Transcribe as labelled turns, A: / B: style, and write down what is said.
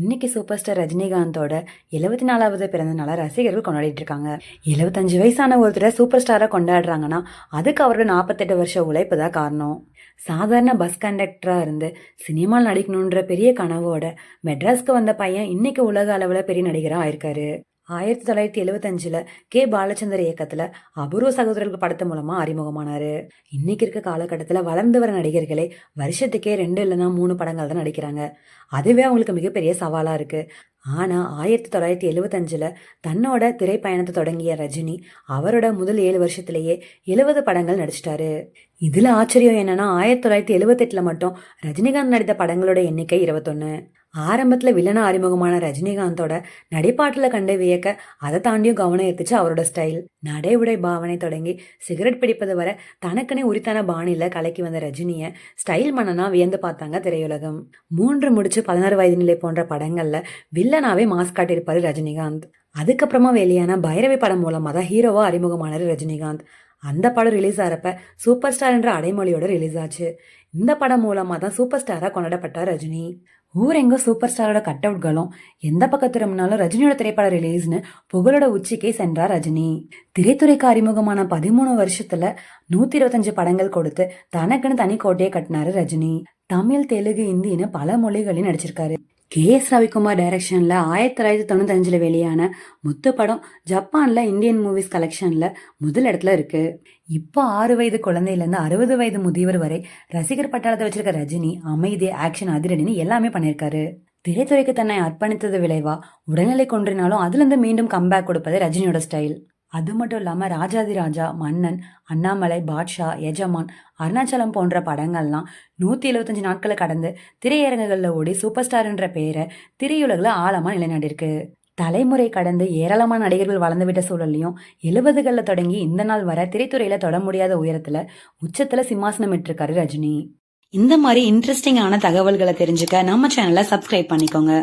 A: இன்னைக்கு super star ரஜினிகாந்தோட எழுபத்தி நாலாவது பிறந்த நாளை ரசிகர்கள் கொண்டாடிட்டு இருக்காங்க. எழுபத்தஞ்சு வயசான ஒருத்தரை சூப்பர் ஸ்டாரா கொண்டாடுறாங்கன்னா அதுக்கு அவரோட நாற்பத்தெட்டு வருஷ உழைப்பு தான் காரணம். சாதாரண பஸ் கண்டக்டராக இருந்து சினிமாவில் நடிக்கணுன்ற பெரிய கனவோட மெட்ராஸ்க்கு வந்த பையன் இன்னைக்கு உலக அளவில் பெரிய நடிகராக ஆயிருக்காரு. ஆயிரத்தி தொள்ளாயிரத்தி எழுபத்தஞ்சில் கே. பாலச்சந்தர் இயக்கத்தில் அபூர்வ சகோதரர்கள் படத்து மூலமாக அறிமுகமானார். இன்னைக்கு இருக்க காலகட்டத்தில் வளர்ந்து வர நடிகர்களே வருஷத்துக்கே ரெண்டு இல்லைன்னா மூணு படங்கள் தான் நடிக்கிறாங்க. அதுவே அவங்களுக்கு மிகப்பெரிய சவாலாக இருக்குது ஆனால் ஆயிரத்தி தொள்ளாயிரத்தி எழுபத்தஞ்சில் தன்னோட திரைப்பயணத்தை தொடங்கிய ரஜினி அவரோட முதல் ஏழு வருஷத்திலேயே எழுபது படங்கள் நடிச்சிட்டாரு. இதில் ஆச்சரியம் என்னன்னா ஆயிரத்தி தொள்ளாயிரத்தி எழுபத்தெட்டில் மட்டும் ரஜினிகாந்த் நடித்த படங்களோட எண்ணிக்கை இருபத்தொன்று ஆரம்பத்தில் வில்லனா அறிமுகமான ரஜினிகாந்தோட நடைப்பாட்டில் கண்டு வியக்க அதை தாண்டியும் கவனம் எடுத்துச்சு அவரோட ஸ்டைல் நடை உடை பாவனை தொடங்கி சிகரெட் பிடிப்பது வரை தனக்குனே உரித்தான பாணியில் கலக்கி வந்த ரஜினியை ஸ்டைல் மன்னனா வியந்து பார்த்தாங்க திரையுலகம். மூன்று முடிச்சு பதினாறு வயது நிலை போன்ற படங்களில் வில்லனாவே மாஸ்க் காட்டியிருப்பாரு ரஜினிகாந்த். அதுக்கப்புறமா வெளியான பைரவி படம் மூலமாக தான் ஹீரோவாக அறிமுகமானாரு ரஜினிகாந்த். அந்த படம் ரிலீஸ் ஆகிறப்ப சூப்பர் ஸ்டார் என்ற அடைமொழியோட ரிலீஸ் ஆச்சு. இந்த படம் மூலமாக தான் சூப்பர் ஸ்டாராக கொண்டாடப்பட்டார் ரஜினி. ஊரெங்க சூப்பர் ஸ்டாரோட கட் அவுட்களும் எந்த பக்கம் திரும்பினாலும் ரஜினியோட திரைப்பட ரிலீஸ்னு புகழோட உச்சிக்கே சென்றார் ரஜினி. திரைத்துறைக்கு அறிமுகமான பதிமூணு வருஷத்துல நூத்தி இருபத்தஞ்சு படங்கள் கொடுத்து தனக்குன்னு தனி கோட்டையை கட்டினாரு ரஜினி. தமிழ் தெலுங்கு இந்தின்னு பல மொழிகளையும் நடிச்சிருக்காரு. கே. எஸ். ரவிக்குமார் டைரக்ஷனில் ஆயிரத்தி தொள்ளாயிரத்தி தொண்ணூத்தஞ்சுல வெளியான முத்து படம் ஜப்பானில் இந்தியன் மூவிஸ் கலெக்ஷனில் முதல் இடத்துல இருக்கு. இப்போ ஆறு வயது குழந்தையிலேருந்து அறுபது வயது முதியவர் வரை ரசிகர் பட்டாளத்தை வச்சிருக்க ரஜினி அமைதி ஆக்ஷன் அதிரடின்னு எல்லாமே பண்ணியிருக்காரு. திரைத்துறைக்கு தன்னை அர்ப்பணித்தது விளைவா உடல்நிலை கொன்றினாலும் அதுலேருந்து மீண்டும் கம்பேக் கொடுப்பது ரஜினியோட ஸ்டைல் அது மட்டும் இல்லாமல் ராஜாதி ராஜா மன்னன் அண்ணாமலை பாட்ஷா எஜமான் அருணாச்சலம் போன்ற படங்கள்லாம் நூற்றி எழுபத்தஞ்சு நாட்களை கடந்து திரையரங்குகளில் ஓடி சூப்பர் ஸ்டார்ன்ற பெயரை திரையுலகில் ஆழமாக நிலைநாட்டிருக்கு தலைமுறை கடந்து ஏராளமான நடிகர்கள் வளர்ந்துவிட்ட சூழல்லையும் எழுபதுகளில் தொடங்கி இந்த நாள் வர திரைத்துறையில் தொட முடியாத உயரத்தில் உச்சத்தில் சிம்மாசனம் விட்டிருக்காரு ரஜினி. இந்த மாதிரி இன்ட்ரெஸ்டிங்கான தகவல்களை தெரிஞ்சுக்க நம்ம சேனலை சப்ஸ்கிரைப் பண்ணிக்கோங்க.